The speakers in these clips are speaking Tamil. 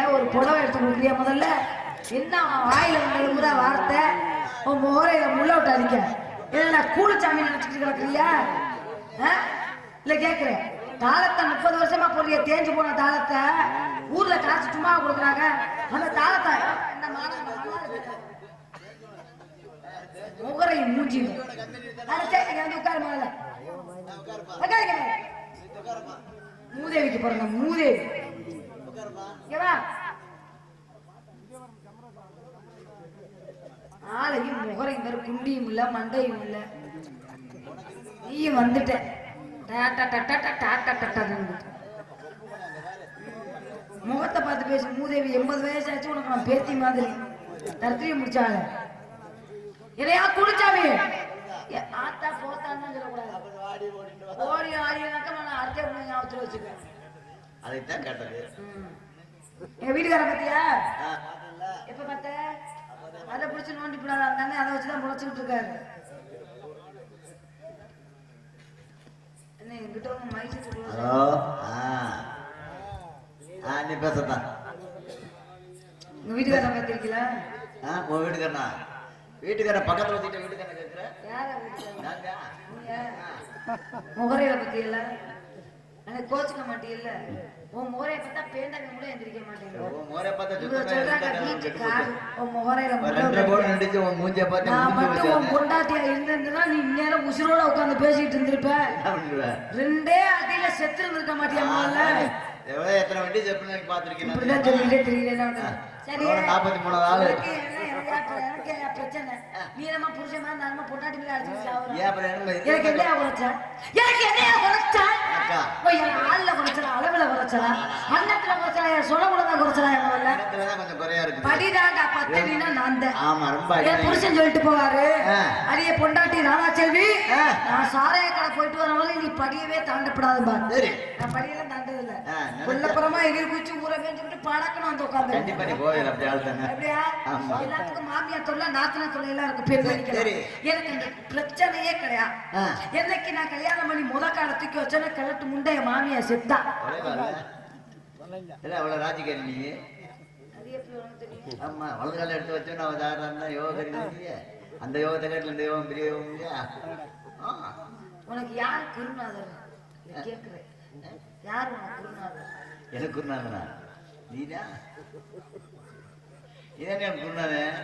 பேசுற ஒரு புடவை எடுத்து கொடுக்குறியா முதல்ல? என்ன வாயில வந்தது வார்த்தை? உன் முகரையில முள்ள விட்டு அடிக்க. இல்ல கூலிச்சாமி நினைச்சிட்டு கிடக்குறியா? ஆ? இல்ல கேக்குறேன். தாளத்தை முப்பது வருஷமா போடுறிய தேஞ்சு போன தாளத்தை? ஊர்ல காசு சும்மா கொடுக்குறாங்க. அந்த தாளத்தை முகரை மூஞ்சி அதை சரி உட்காரு முதல்ல. மூதேவிக்கு பாருங்க மூதேவி. ஆளையும் முகரையும் தர குண்டியும் இல்ல மண்டையும் இல்ல நீயும் வந்துட்ட முகத்தை பார்த்து பேசு மூதேவி எண்பது வயசாச்சு உனக்கு நான் பேத்தி மாதிரி தரத்திரியை முடிச்சாங்க இதையா குடிச்சாமி ஆத்தா போத்தான்னு சொல்லக்கூடாது ஓடி ஆடினாக்கா நான் அடுத்த ஞாபகத்தில் வச்சுக்கேன் அதைத்தான் கேட்டது எங்க வீட்டுக்கார பத்தியா? எப்ப பார்த்த? அதை பிடிச்சி நோண்டி போடாத தானே அதை வச்சுதான் முளைச்சுக்கிட்டு இருக்காரு. என்ன என்கிட்ட ஒன்று மைசிட்டு ஹலோ? ஆ. நீ உங்க வீட்டுக்கார பார்த்திருக்கீங்களா? ஆ உன் வீட்டுக்காரனா வீட்டுக்காரன் பக்கத்துல வச்சுக்கிட்ட வீட்டுக்காரன் கேட்குற யார வீட்டுக்காரர்? நாங்க? நீங்க முகரையில பத்தியல்ல எனக்கு கோச்சுக்க மாட்டீங்கல்ல உன் முகரைய பார்த்தா பேண்டாங்க கூட எந்திரிக்க மாட்டேங்க உன் பார்த்தா சொல்றாங்க வீட்டு காரு. நடிச்சு பார்த்து நான் மட்டும் உன். பொண்டாட்டியா இருந்திருந்தா நீ இந்நேரம் உசுரோட உட்கார்ந்து பேசிட்டு இருந்திருப்ப. என்ன? ரெண்டே அடியில செத்து இருந்திருக்க மாட்டியா முதல்ல? எவ்வளவு எத்தனை வண்டி செப்புன்னு பார்த்திருக்கேன் இப்படிதான் சொல்லிட்டே தெரியல சரி. நாற்பத்தி மூணாவது ஆளு. எனக்கு என்ன, எனக்கு அப்ப- எனக்கு என்ன பிரச்சனை? நீ நம்ம புருஷன் மாதிரி நான் பொண்டாட்டி மேல அடிச்சு அப்புறம் என்ன எனக்கு எனக்கு குறைச்சா என் ஆள்ல அளவுல குறைச்சலா அன்னத்துல குறைச்சலா என் சொலகுல தான் குறைச்சலா என் முதல்ல இடத்துலதான் கொஞ்சம் குறையா பத்தடினா நான் தான் ஆமா ரொம்ப என் அடிக்கடி. புருஷன் சொல்லிட்டு போவாரு ஆ. அடியே பொண்டாட்டி ராதாச்செல்வி ஆ. நான் சாராய கடை போயிட்டு வரவங்க நீ படியவே தாண்டப்படாது பாரு சரி நான் படியெல்லாம் தாண்டது கொல்லப்புறமா எகிரி குச்சி ஊற மேய்ச்சிக்கிட்டு படக்கணும் வந்து உட்காந்து கண்டிப்பா நீ கோவில் அப்படி ஆள் தானே. அப்படியா. எல்லாத்துக்கும் மாமியார் தொல்லை நாத்தனா தொல்லை எல்லாம் இருக்கு. பெண் சரி, பண்ணிக்கலாம். சரி. எனக்கு இந்த பிரச்சனையே கிடையாது. என்னைக்கு நான் கல்யாணம் பண்ணி முத கால தூக்கி வச்சேன்னா கிழட்டு முண்டைய மாமியா செத்தா. பாரு. இல்ல அவ்வளவு ராஜிக்காரி நீ? ஆமா வலது எடுத்து வச்சு நான் உதாரணம் தான் யோகா அந்த யோகத்தை கேட்டு இந்த யோகம் பெரிய யோகம் இல்லையா. உனக்கு யார் குருநாதர் நான் கேக்குறேன் யார் குருநாதர் எனக்கு குருநாதனா நீதான் இதான் என் குருநாதன்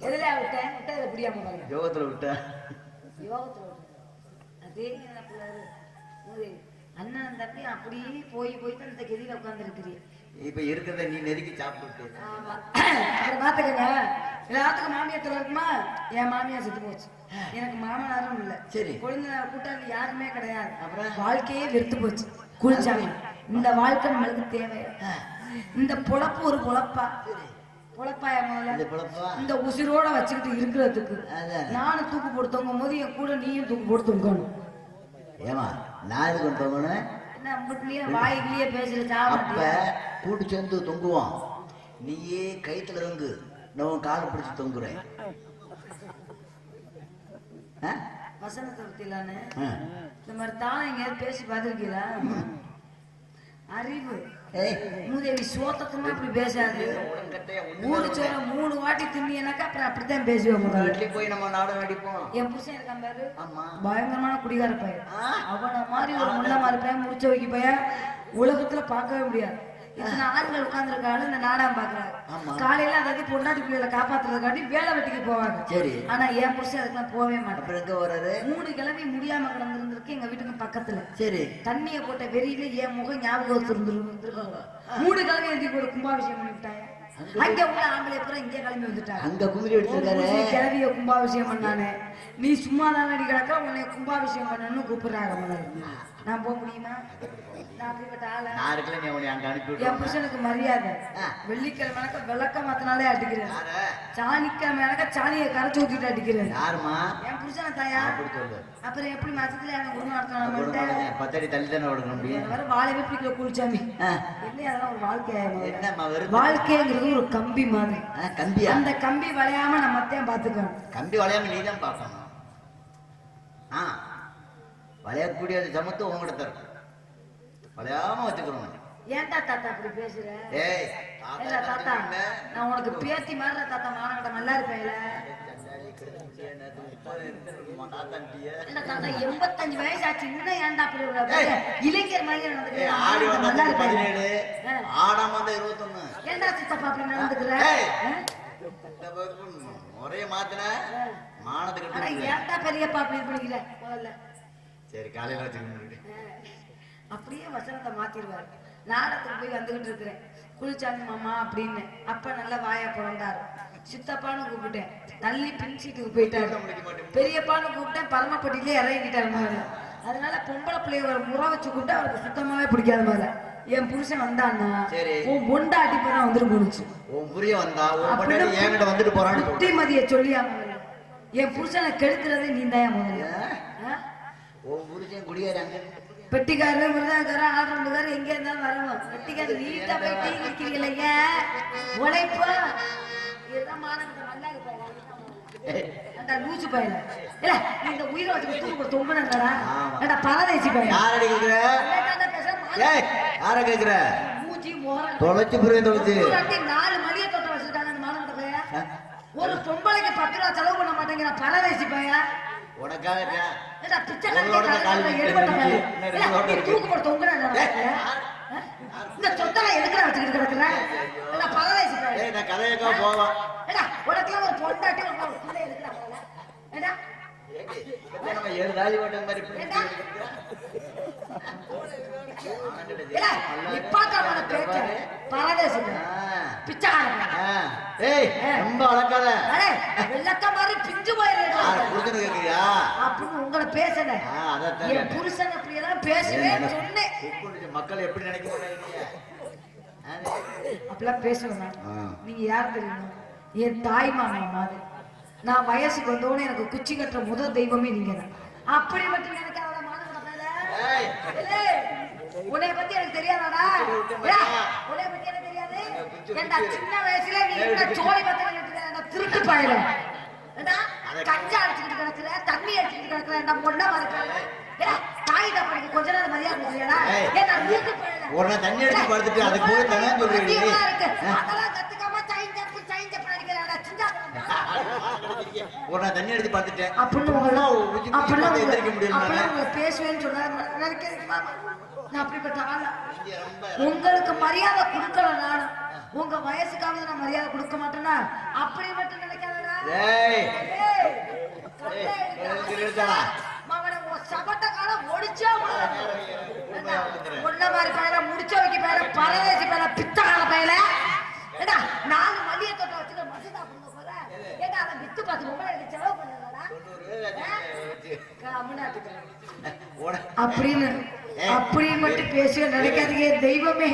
எதுல விட்டேன் விட்டா இதை பாருங்க யோகத்துல விட்ட? யோகத்துல விட்டேன் அதே. அண்ணன் தம்பி அப்படியே போய் போய் தான் இந்த கெதியில உட்கார்ந்து இப்ப இருக்கிறத நீ நெருக்கி சாப்பிட்டு ஆமா. அப்புறம் பாத்துக்கங்க எல்லாத்துக்கும் மாமியார் தொலை இருக்குமா? என் மாமியார் செத்து போச்சு. எனக்கு மாமனாரும் இல்ல. சரி. கொழுந்தனார் கூட்டாளி யாருமே கிடையாது. அப்புறம்? வாழ்க்கையே வெறுத்து போச்சு. குளிச்சாமி இந்த வாழ்க்கை நம்மளுக்கு தேவை. இந்த பொழப்பு ஒரு பொழப்பா. பொழப்பா என் இந்த முதல்ல இந்த உசிரோட வச்சுக்கிட்டு இருக்கிறதுக்கு. நானும் தூக்கு போட்டு தொங்கும் போது என் கூட நீயும் தூக்கு போட்டு தொங்கணும். ஏமா நான் இது கொண்டு போகணும்? வாயிலேயே பேசுற அப்ப கூட்டு சேர்ந்து தொங்குவோம். நீயே கைத்துல தொங்கு. நான் உன் காலை பிடிச்சு தொங்குறேன். ஆ? வசனத்தை பத்திலான்னு ஆ. இந்த மாதிரி தானம் எங்கேயாவது பேசி பார்த்துருக்கீங்களா? அறிவு. ஏய், மூதேவி சோத்தத்தமா இப்படி பேசாது. மூணு சோற மூணு வாட்டி தின்னியனாக்கா அப்புறம் அப்படித்தான் வீட்லயும் போய் நம்ம நாடகம் அடிப்போம். என் புருஷன் இருக்கான் பாரு. பயங்கரமான குடிகார பையன். அவன மாதிரி ஒரு முள்ள மாதிரி பையன் முடிச்ச வைக்க பையன் உலகத்துல பார்க்கவே முடியாது. இத்தனை ஆண்கள் உட்கார்ந்துருக்காங்க இந்த நாடகம் பாக்குறாங்க. காலையில அதாவது பொண்டாட்டி பிள்ளைகளை காப்பாத்துறதுக்காண்டி வேலை வெட்டிக்கு போவாங்க. சரி. ஆனா என் புருஷன் அதுக்கெல்லாம் போகவே மாட்டேன். அப்புறம் எங்க வர்றாரு மூணு கிழமை முடியாம கிடந்திருந்திருக்கு எங்க வீட்டுக்கு பக்கத்துல. சரி. தண்ணிய போட்ட வெறியில என் முகம் ஞாபகம் இருந்திருக்காங்க மூணு கிழமை எழுதி ஒரு கும்பாபிஷேகம் பண்ணிவிட்டாங்க அங்க உள்ள ஆம்பளை பூரா இங்க கிளம்பி வந்துட்டாங்க. அங்க குமிரி எடுத்திருக்காரு கிளவிய கும்பாபிஷேகம் பண்ணானே. நீ சும்மா தான் அடி கிடக்க உன்னை கும்பாபிஷேகம் பண்ணணும்னு கூப்பிடுறாங்க முதல்ல. நான் போக முடியுமா? நான் அப்படிப்பட்ட ஆள? என். புருஷனுக்கு மரியாதை. வெள்ளிக்கிழமை விளக்க மாத்தினாலே அடிக்கிறேன்? சாணிக்கிழமை சாணியை கரைச்சு ஊத்திட்டு அடிக்கிறேன். யாரும்மா? என் புருஷனை தாயா? அப்புறம் எப்படி மசத்துல எனக்கு குடும்பம் நடத்தணும் பத்தடி தள்ளி தானே முடியும் வர வாழவே பிடிக்கல குளிச்சாமி. என்ன அதெல்லாம் ஒரு வருது வாழ்க்கைங்கிறது ஒரு கம்பி மாதிரி. அந்த கம்பி வளையாம நம்ம தான் பாத்துக்கணும் கம்பி வளையாம நீ தான் பார்க்கணும். ஆ வளையக்கூடிய சமத்து உங்ககிட்ட இருக்கும். வளையாம வச்சுக்கிறோம் ஏன்டா தாத்தா அப்படி பேசுற? ஏய் இல்ல தாத்தா நான் உனக்கு பேத்தி மாதிரி தாத்தா மானங்கிட்ட நல்லா இருப்பேன்ல. இல்ல தாத்தா எண்பத்தஞ்சு வயசு ஆச்சு இன்னும் ஏன்டா அப்படி. இளைஞர் மாதிரி நடந்துக்கிறேன் ஆடி நல்லா பதினேழு ஆடாம வந்தா இருபத்தொன்னு. ஏன்டா சித்தப்பா அப்படி நடந்துக்கிற? ஏய். ஆ? இந்த பக்கம் முறைய மாத்தின. எடுத்து ஏன்டா பெரியப்பா அப்படி பண்ணிக்கல முதல்ல. சரி காலையில வச்சுக்கணும் அப்படியே வசனத்தை மாத்திடுவாரு. நாடகத்துக்கு போய் வந்துகிட்டு இருக்கிறேன். குளிச்சாமி மாமா அப்படின்னு. அப்ப நல்லா வாயா பிறந்தாரு சித்தப்பான்னு கூப்பிட்டேன். தள்ளி பின் சீட்டுக்கு போயிட்டாரு பெரியப்பான்னு கூப்பிட்டேன். பரமப்பட்டியிலே இறங்கிட்டாரு மாதிரி அதனால பொம்பளை பிள்ளைய ஒரு முறை வச்சு கூப்பிட்டு அவருக்கு சுத்தமாவே பிடிக்காத மாதிரி என் புருஷன் வந்தான்னா. உன் பொண்டாட்டி போய் வந்துட்டு போணுச்சு. உன் புரிய வந்தா உன் பொண்டாட்டி என்கிட்ட வந்துட்டு போறான்னு சொல்லு. புத்திமதியை சொல்லியா முதல்ல என் புருஷனை கெடுக்கிறதே நீ தான் முதல்ல? உன் புருஷன் குடியாராங்க பெட்டிக்காரரு மிருதாக்காரர் ஆடுறதுக்காரர் எங்க இருந்தாலும் வரணும் பெட்டிக்காரர் நீட்டா போய் டீ குடிக்கிறீங்க உழைப்பு? மாணவன் நல்லா இருப்பாங்க லூசு பையல. இல்ல இந்த உயிரை வச்சு தூக்கு தொங்குனடா ஆமா. ஏடா பரதேசி பையன் யாரடி கேக்குற? ஏய் யார கேக்குற? மூஞ்சி தொலைச்சு தொலைச்சு. நாலு தோட்டம் வச்சிருக்காங்க அந்த மாணவன் பையன் ஒரு பொம்பளைக்கு பத்து ரூபா செலவு பண்ண மாட்டேங்கிற பரதேசி பையன் உனக்காக இருக்கேன். ஏடா பிச்சைக்காரன் ஒரு ரோட்ல கால் கேட்கறான், வைக்க எடுபட்ட இருக்கு. பையன். இன்னும் இல்ல, ரெண்டு ரோட்ல நீ இருக்கு. தூக்கு போட்டு தொங்குனடா ஏய், இந்த சொத்தெல்லாம் எதுக்குடா வச்சுக்கிட்டு கிடக்குற? பரதேசி பையன் கதையக்கா போவான். உனக்கெல்லாம் ஒரு பொண்டாட்டி ஏழு தாலி ஓட்ட மாதிரி ரொம்ப வளர்க்காத மாதிரி பிஞ்சு புருஷனு கேக்குறியா? அப்படின்னு உங்களை அதைத்தான் என். புருஷன் அப்படியெல்லாம் பேசுவேன்னு சொன்னேன். கூப்பிடுச்சு, மக்கள் எப்படி நினைக்க மாட்டாங்க? அப்படிலாம். ஆ. நீங்க யார் தெரியுமா? என் தாய் மாதிரி. நான் வயசுக்கு வந்தோடனே எனக்கு குச்சி கட்டுற முதல் தெய்வமே நீங்க தான். அப்படி மட்டும் எனக்கு. உன்னை பத்தி எனக்கு தெரியாதாடா? உன்னை பத்தி எனக்கு தெரியாது? சின்ன வயசுல நீ என்ன சோழி பத்திரம் திருட்டு பாயில. கஞ்சா அடிச்சுக்கிட்டு கிடக்குற தண்ணி அடிச்சுக்கிட்டு கிடக்குற என்ன மொல்ல மறுக்கல தாய் தப்பனுக்கு கொஞ்ச நேரம் மரியாதை திருட்டு ஒரு நாள் தண்ணி அடிச்சு படுத்துட்டு சொல்றீங்க இருக்கு. அதெல்லாம் கத்துக்காம சைன் ஜப்பு, சைன் ஜப்பு அடிக்கிறாடா, சின்ன ஒரு தண்ணி அப்படின்னு எந்திரிக்க முடியல பேசுவேன்னு. நான் அப்படிப்பட்ட ஆளா? ரொம்ப உங்களுக்கு மரியாதை கொடுக்கல நானும். உங்க வயசுக்காக நான் மரியாதை கொடுக்க மாட்டேனா? அப்படி மட்டும் நினைக்காதடா சபட்ட காலம் முடிச்சே முன்ன மாதிரி பயில முடிச்ச வைக்க பயில பரதேசி பயில பித்தகால பயில ஏடா நாலு மல்லிகை தோட்டம் வச்சுட்டு மசுதா பண்ண போற வித்து எனக்கு செலவு அப்படின்னு. அப்படி மட்டும் பேசுக நினைக்காதீங்க தெய்வமே.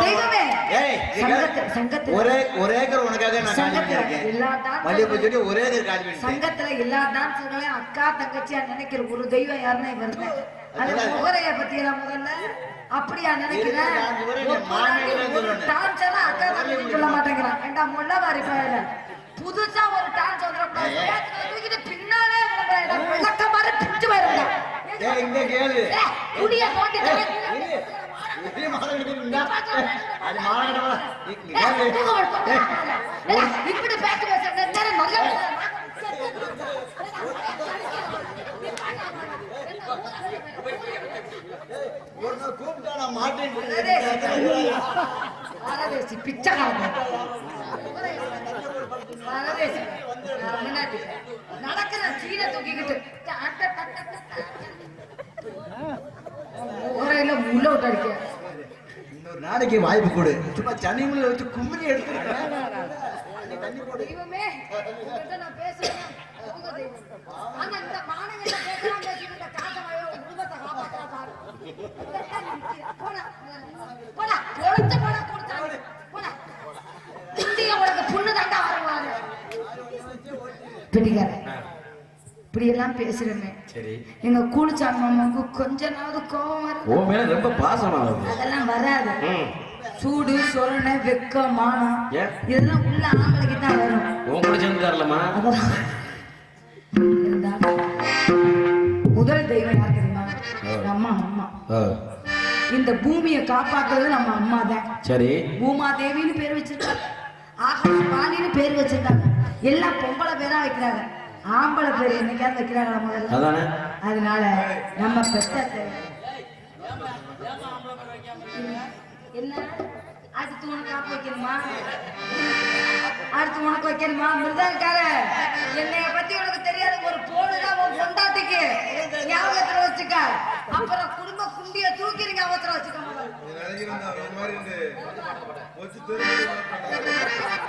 தெய்வமே. ஏய், சங்கத்து சங்கத்து. ஒரே ஒரே ஏக்கர் உனக்காக நான் காலி சங்கத்துல பண்ணிருக்கேன் எல்லா டான்ஸ் மல்லிகைப்பூ செடி ஒரே ஏக்கர் காலி பண்ணிட்டேன். சங்கத்துல எல்லா டான்ஸர்களையும் அக்கா தங்கச்சியா நினைக்கிற ஒரு தெய்வம் யாருன்னா வருது அது முகரைய பத்தியா முதல்ல அப்படியா நினைக்கிறேன். டான்ஸ் எல்லாம் அக்கா தங்கச்சி சொல்ல மாட்டேங்கிறான். ஏண்டா முள்ள மாதிரி பயில புதுசா ஒரு டான்ஸ் வந்துடக்கூடாது தூக்கிட்டு பின்னாலே விளக்க மாதிரி போயிருந்தா இங்க கேளு. குடிய. இப்படி பேச்சு பேசுறது நல்ல கூப்பிட்டா நான் மாட்டேன்னு பரதேசி பிச்சைக்காரன் முன்னாடி நடக்கிற சீனை தூக்கிக்கிட்டு ஊரையில முள்ள விட்டு அடிக்க இன்னொரு நாளைக்கு வாய்ப்பு கொடு சும்மா தனிமையில வச்சு கும்மரி எடுத்துருக்கேன் நான் பேசுறேன் ஆனா இந்த இந்த குடும்பத்தை காப்பாற்றா பாரு. போடா போடா பொழுத்து போடா கொடுத்தாங்க போடா இந்திய உனக்கு புண்ணு தாண்டா வருவாரு பிடிக்காரன் இப்படி எல்லாம் பேசுறமே சரி. எங்க கூலிச்சாமி மாமாவுக்கு கொஞ்ச நாள் கோபம் வரும் ரொம்ப பாசமா அதெல்லாம் வராது. சூடு சொரணை வெக்கம். மானம்? இதெல்லாம் உள்ள ஆம்பளைக்கு தான் வரும். உன் கூட சேர்ந்து தரலாமா முதல் தெய்வம் யார் தெரியுமா? அம்மா அம்மா. இந்த பூமியை காப்பாத்துறது நம்ம அம்மா தான் சரி. பூமா தேவின்னு பேர் வச்சிருக்காங்க. ஆகாஷ் பேர் வச்சிருக்காங்க. எல்லாம் பொம்பளை பேரா வைக்கிறாங்க. ஆம்பளை பேர் என்னைக்காவது வைக்கிறாங்களா முதல்ல? அதானே? அதனால நம்ம பெத்த. என்ன? அடுத்து உனக்கு காப்பு வைக்கணுமா? அடுத்து உனக்கு வைக்கணுமா? மிருதங்கார என்னைய பத்தி உனக்கு தெரியாது. ஒரு போடுதான் உன் பொண்டாட்டிக்கு. ஞாபகத்துல வச்சுக்க. அப்புறம் குடும்ப குண்டிய தூக்கி நீ ஞாபகத்துல వచ్చి తిరుగు